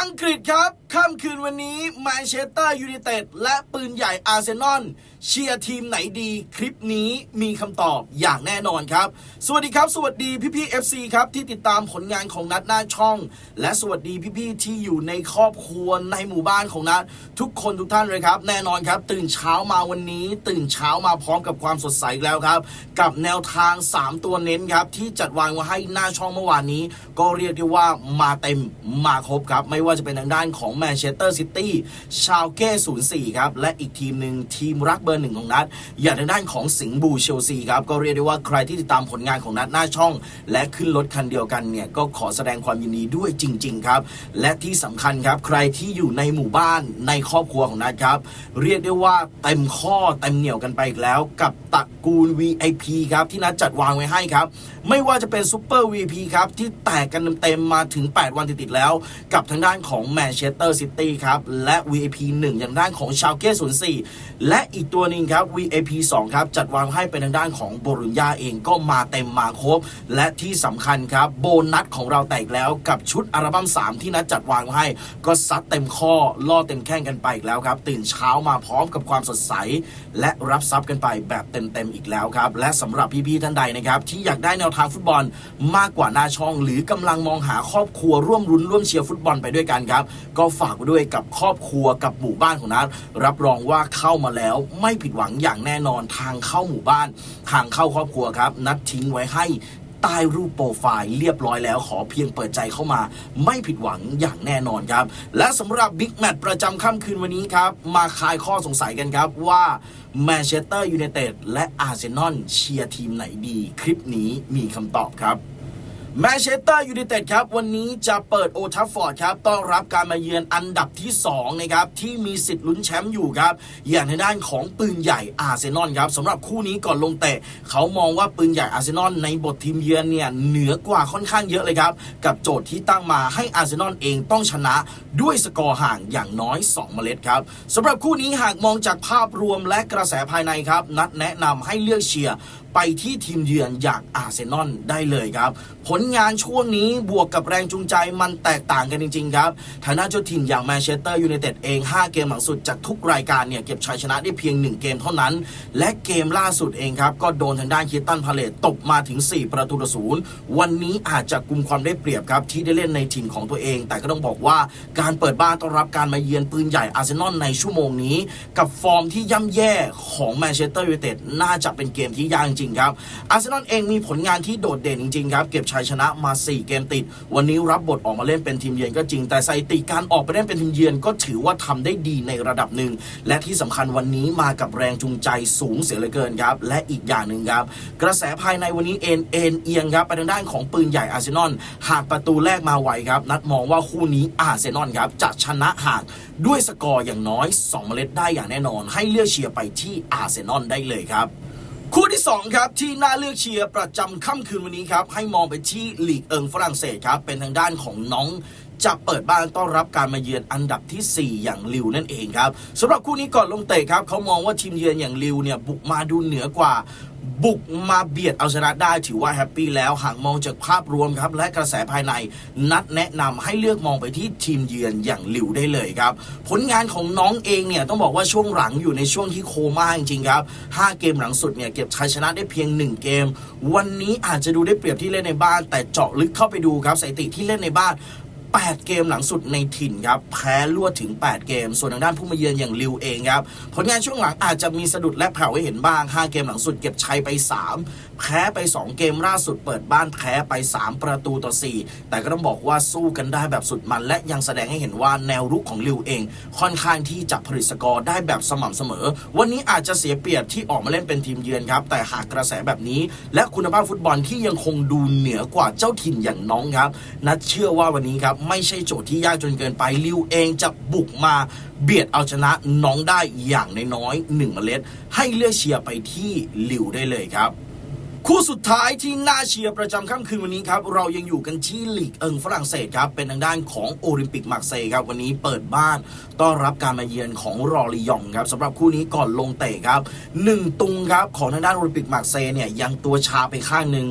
อังกฤษครับค่ำคืนวันนี้แมนเชสเตอร์ยูไนเต็ดและปืนใหญ่อาร์เซนอล เชียร์ทีมไหนดีคลิปนี้มีคำตอบอย่างแน่นอนครับ สวัสดีครับ สวัสดีพี่พี่ๆ FC ครับที่ติดตามผลงานของนัดหน้าช่อง และสวัสดีพี่พี่ที่อยู่ในครอบครัวในหมู่บ้านของนัดทุกคนทุกท่านเลยครับ แน่นอนครับ ตื่นเช้ามาวันนี้ ตื่นเช้ามาพร้อมกับความสดใสแล้วครับ กับแนวทาง 3 ตัวเน้นครับที่จัดวางไว้ให้หน้าช่องเมื่อวานนี้ ก็เรียกได้ว่ามาเต็มมาครบครับ ไม่ว่าจะเป็นทางด้านของแมนเชสเตอร์ซิตี้ชาวเก้04ครับและอีกทีมหนึ่งทีมรักเบอร์หนึ่งของนัดอย่างทางด้านของสิงห์บูเชลซีครับก็เรียกได้ว่าใครที่ติดตามผลงานของนัดหน้าช่อง และขึ้นรถคันเดียวกันเนี่ยก็ขอแสดงความยินดีด้วยจริง ๆ ครับ และที่สำคัญครับใครที่อยู่ในหมู่บ้านในครอบครัวของนัดครับ เรียกได้ว่าเต็มข้อเต็มเหนี่ยวกันไปอีกแล้ว กับตระกูล VIP ครับที่นัดจัดวางไว้ให้ครับ ไม่ว่าจะเป็นซูเปอร์ VIP ครับที่แตกกันเต็มๆมาถึง 8 วันติดๆแล้ว กับทางด้านของแมนเชสเตอร์ซิตี้ครับและ VIP 1 อย่างด้านของชาวเก้04และอีกตัวหนึ่งครับ VIP 2 ครับ จัดวางให้เป็นทางด้านของโบรุญญาเองก็มาเต็มมาครบ และที่สำคัญครับ โบนัสของเราแตกแล้วกับชุดอัลบั้ม3 ที่นัดจัดวางให้ ก็ซัดเต็มข้อล่อเต็มแข้งกันไปอีกแล้วครับ ตื่นเช้ามาพร้อมกับความสดใส และรับทรัพย์กันไปแบบเต็มๆอีกแล้วครับ และสำหรับพี่ๆท่านใดนะครับ ที่อยากได้แนวทางฟุตบอลมากกว่าหน้าช่อง หรือกำลังมองหาครอบครัวร่วมรุ้นร่วมเชียร์ฟุตบอลไปด้วยกันครับก็ฝากไว้ด้วยกับครอบครัวกับหมู่บ้านของนัดรับรองว่าเข้ามาแล้วไม่ไม่ผิดหวังอย่างแน่นอนทางเข้าหมู่บ้าน ทางเข้าครอบครัวครับ นัดทิ้งไว้ให้ใต้รูปโปรไฟล์เรียบร้อยแล้วขอเพียงเปิดใจเข้ามา ไม่ผิดหวังอย่างแน่นอนครับ และสำหรับบิ๊กแมตช์ประจำค่ำคืนวันนี้ครับ มาคลายข้อสงสัยกันครับว่าแมนเชสเตอร์ยูไนเต็ดและอาร์เซนอลเชียร์ทีมไหนดี คลิปนี้มีคำตอบครับ แมนเชสเตอร์ยูไนเต็ดครับ วันนี้จะเปิดโอทัฟฟอร์ดครับต้อนรับการมาเยือนอันดับที่2นะครับที่มีสิทธิ์ลุ้นแชมป์อยู่ครับ อย่างในด้านของปืนใหญ่อาร์เซนอลครับสำหรับคู่นี้ก่อนลงเตะ เขามองว่าปืนใหญ่อาร์เซนอลในบททีมเยือนเนี่ยเหนือกว่าค่อนข้างเยอะเลยครับ กับโจทย์ที่ตั้งมาให้อาร์เซนอลเองต้องชนะด้วยสกอร์ห่างอย่างน้อย 2 เมล็ดครับสำหรับคู่นี้หากมองจากภาพรวมและกระแสภายในครับนัดแนะนำให้เลือกเชียร์ ไปที่ทีมเยือนอย่างอาร์เซนอลได้เลยครับ ผลงานช่วงนี้บวกกับแรงจูงใจมันแตกต่างกันจริง ๆ ครับทางด้านเจ้าถิ่นอย่างแมนเชสเตอร์ยูไนเต็ดเอง 5 เกมหลังสุดจากทุกรายการเนี่ยเก็บชัยชนะได้เพียง 1 เกมเท่านั้น และเกมล่าสุดเองครับก็โดนทางด้านคิตตันพาเลตตบมาถึง 4 ประตูต่อศูนย์วันนี้อาจจะกุมความได้เปรียบครับที่ได้เล่นในถิ่นของตัวเอง แต่ก็ต้องบอกว่าการเปิดบ้านต้อนรับการมาเยือนปืนใหญ่อาร์เซนอลในชั่วโมงนี้ กับฟอร์มที่ย่ำแย่ของแมนเชสเตอร์ยูไนเต็ดน่าจะเป็นเกมที่ยากจริงๆครับอาร์เซนอลเองมีผลงานที่โดดเด่นจริงๆครับเก็บชัยชนะมา 4 เกมติด วันนี้รับบทออกมาเล่นเป็นทีมเยือนก็จริง แต่สถิติการออกไปเล่นเป็นทีมเยือนก็ถือว่าทำได้ดีในระดับหนึ่ง และที่สำคัญวันนี้มากับแรงจูงใจสูงเสียเหลือเกินครับ และอีกอย่างหนึ่งครับ กระแสภายในวันนี้เอ็นเอ็นเอียงครับไปทางด้านของปืนใหญ่อาร์เซนอลหากประตูแรกมาไวครับนัดมองว่าคู่นี้อาร์เซนอลครับจะชนะหากด้วยสกอร์อย่างน้อย 2 เมล็ดได้อย่างแน่นอน ให้เลือกเชียร์ไปที่อาร์เซนอลได้เลยครับ คู่ที่ 2 ครับ ที่น่าเลือกเชียร์ประจำค่ำคืนวันนี้ครับ ให้มองไปที่ลีกเอิงฝรั่งเศสครับ เป็นทางด้านของน้อง จะเปิดบ้านต้อนรับการมาเยือนอันดับทีสี่ 4 อย่างลิวนั่นเองครับสำหรับคู่นี้ก่อนลงเตะครับเขามองว่าทีมเยือนอย่างลิวเนี่ยบุกมาดูเหนือกว่าบุกมาเบียดเอาชนะได้ถือว่าแฮปปี้แล้วหากมองจากภาพรวมครับ และกระแสภายในนัดแนะนำให้เลือกมองไปที่ทีมเยือนอย่างลิวได้เลยครับ ผลงานของน้องเองเนี่ยต้องบอกว่าช่วงหลังอยู่ในช่วงที่โคม่าจริงๆครับ 5 เกมหลังสุดเนี่ยเก็บชัยชนะได้เพียง 1 เกม วันนี้อาจจะดูได้เปรียบที่เล่นในบ้าน แต่เจาะลึกเข้าไปดูครับสถิติที่เล่นในบ้าน 8 เกมหลังสุดในถิ่นครับ แพ้รวดถึง 8 เกม ส่วนทางด้านผู้มาเยือนอย่างลิวเองครับ ผลงานช่วงหลังอาจจะมีสะดุดและแผ่วให้เห็นบ้าง 5 เกมหลังสุดเก็บชัยไป 3 แพ้ไป 2 เกมล่าสุดเปิดบ้านแพ้ไป 3 ประตูต่อ 4 แต่ก็ต้องบอกว่าสู้กันได้แบบสุดมัน และยังแสดงให้เห็นว่าแนวรุกของลิวเอง ค่อนข้างที่จะผลิตสกอร์ได้แบบสม่ำเสมอ วันนี้อาจจะเสียเปรียบที่ออกมาเล่นเป็นทีมเยือนครับ แต่หากกระแสแบบนี้ และคุณภาพฟุตบอลที่ยังคงดูเหนือกว่าเจ้าถิ่นอย่างน้องครับนัดเชื่อว่าวันนี้ครับไม่ใช่โจทย์ที่ยากจนเกินไปลิวเองจะบุกมาเบียดเอาชนะน้องได้อย่างน้อยๆหนึ่งเมล็ด ให้เลือกเชียร์ไปที่ลิวได้เลยครับ คู่สุดท้ายที่น่าเชียร์ประจำค่ำคืนวันนี้ครับเรายังอยู่กันที่ลีกเอิงฝรั่งเศสครับเป็นทางด้านของโอลิมปิกมาร์เซย์ครับวันนี้เปิดบ้านต้อนรับการมาเยือนของรอริยองครับสำหรับคู่นี้ก่อนลงเตะครับหนึ่งตุงครับของทางด้านโอลิมปิกมาร์เซย์เนี่ยยังตัวชาไปข้างหนึ่ง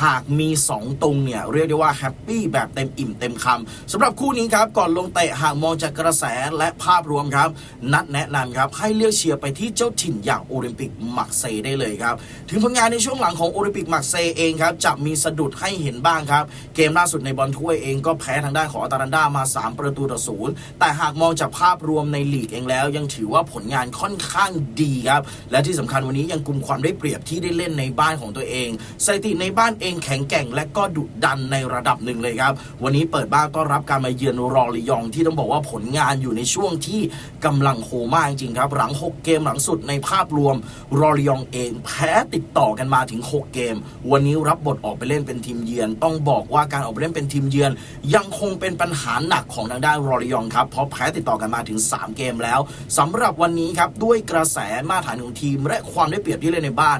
หากมี 2 ตุงเนี่ยเรียกได้ว่าแฮปปี้แบบเต็มอิ่มเต็มคำสำหรับคู่นี้ครับก่อนลงเตะหากมองจากกระแสและภาพรวมครับ นัดแนะนำครับให้เลือกเชียร์ไปที่เจ้าถิ่นอย่างโอลิมปิกมาร์เซย์ได้เลยครับถึงผลงานในช่วงหลังของโอลิมปิกมาร์เซเองครับจะมีสะดุดให้เห็นบ้างครับ เกมล่าสุดในบอลถ้วยเองก็แพ้ทางด้านของอัตาลันดามา 3 ประตูต่อศูนย์แต่หากมองจากภาพรวมในลีกเองแล้ว ยังถือว่าผลงานค่อนข้างดีครับและที่สำคัญวันนี้ยังกุมความได้เปรียบที่ได้เล่นในบ้านของตัวเองสถิติในบ้านเองแข็งแกร่งและก็ดุดันในระดับหนึ่งเลยครับ วันนี้เปิดบ้านต้อนรับการมาเยือนรอริยองที่ต้องบอกว่าผลงานอยู่ในช่วงที่กำลังโคม่าจริงครับหลัง 6 เกมหลังสุดในภาพรวมรอริยองเอง แพ้ติดต่อกันมาถึง 6เกม วันนี้รับบทออกไปเล่นเป็นทีมเยือน ต้องบอกว่าการออกไปเล่นเป็นทีมเยือน ยังคงเป็นปัญหาหนักของทางด้านรอริยองครับเพราะแพ้ติดต่อกันมาถึง 3 เกมแล้วสำหรับวันนี้ครับด้วยกระแสมาตรฐานของทีม และความได้เปรียบที่เล่นในบ้าน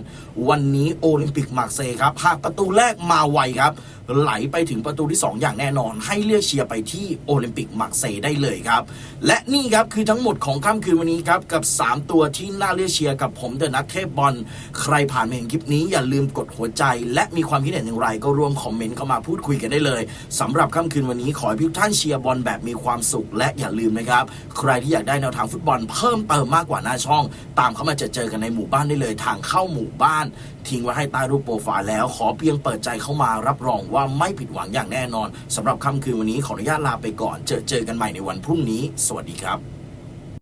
วันนี้โอลิมปิกมาร์เซย์ครับหากประตูแรกมาไวครับ ไหลไปถึงประตูที่ 2 อย่างแน่นอน ให้เลือกเชียร์ไปที่โอลิมปิกมาร์เซได้เลยครับ และนี่ครับคือทั้งหมดของค่ำคืนวันนี้ครับ กับ 3 ตัวที่น่าเลือกเชียร์กับผมเดอะนักเทพบอลใครผ่านมาเห็นคลิปนี้อย่าลืมกดหัวใจ และมีความคิดเห็นอย่างไร ก็ร่วมคอมเมนต์เข้ามาพูดคุยกันได้เลยสำหรับค่ำคืนวันนี้ขอให้ทุกท่านเชียร์บอลแบบมีความสุข และอย่าลืมนะครับ ใครที่อยากได้แนวทางฟุตบอลเพิ่มเติมมากกว่าหน้าช่อง ตามเข้ามาเจอเจอกันในหมู่บ้านได้เลย ทางเข้าหมู่บ้าน ทิ้งไว้ให้ใต้รูปโปรไฟล์แล้วขอเพียงเปิดใจเข้ามารับรองว่าไม่ผิดหวังอย่างแน่นอนสำหรับค่ำคืนวันนี้ขออนุญาตลาไปก่อน เจอเจอกันใหม่ในวันพรุ่งนี้ สวัสดีครับ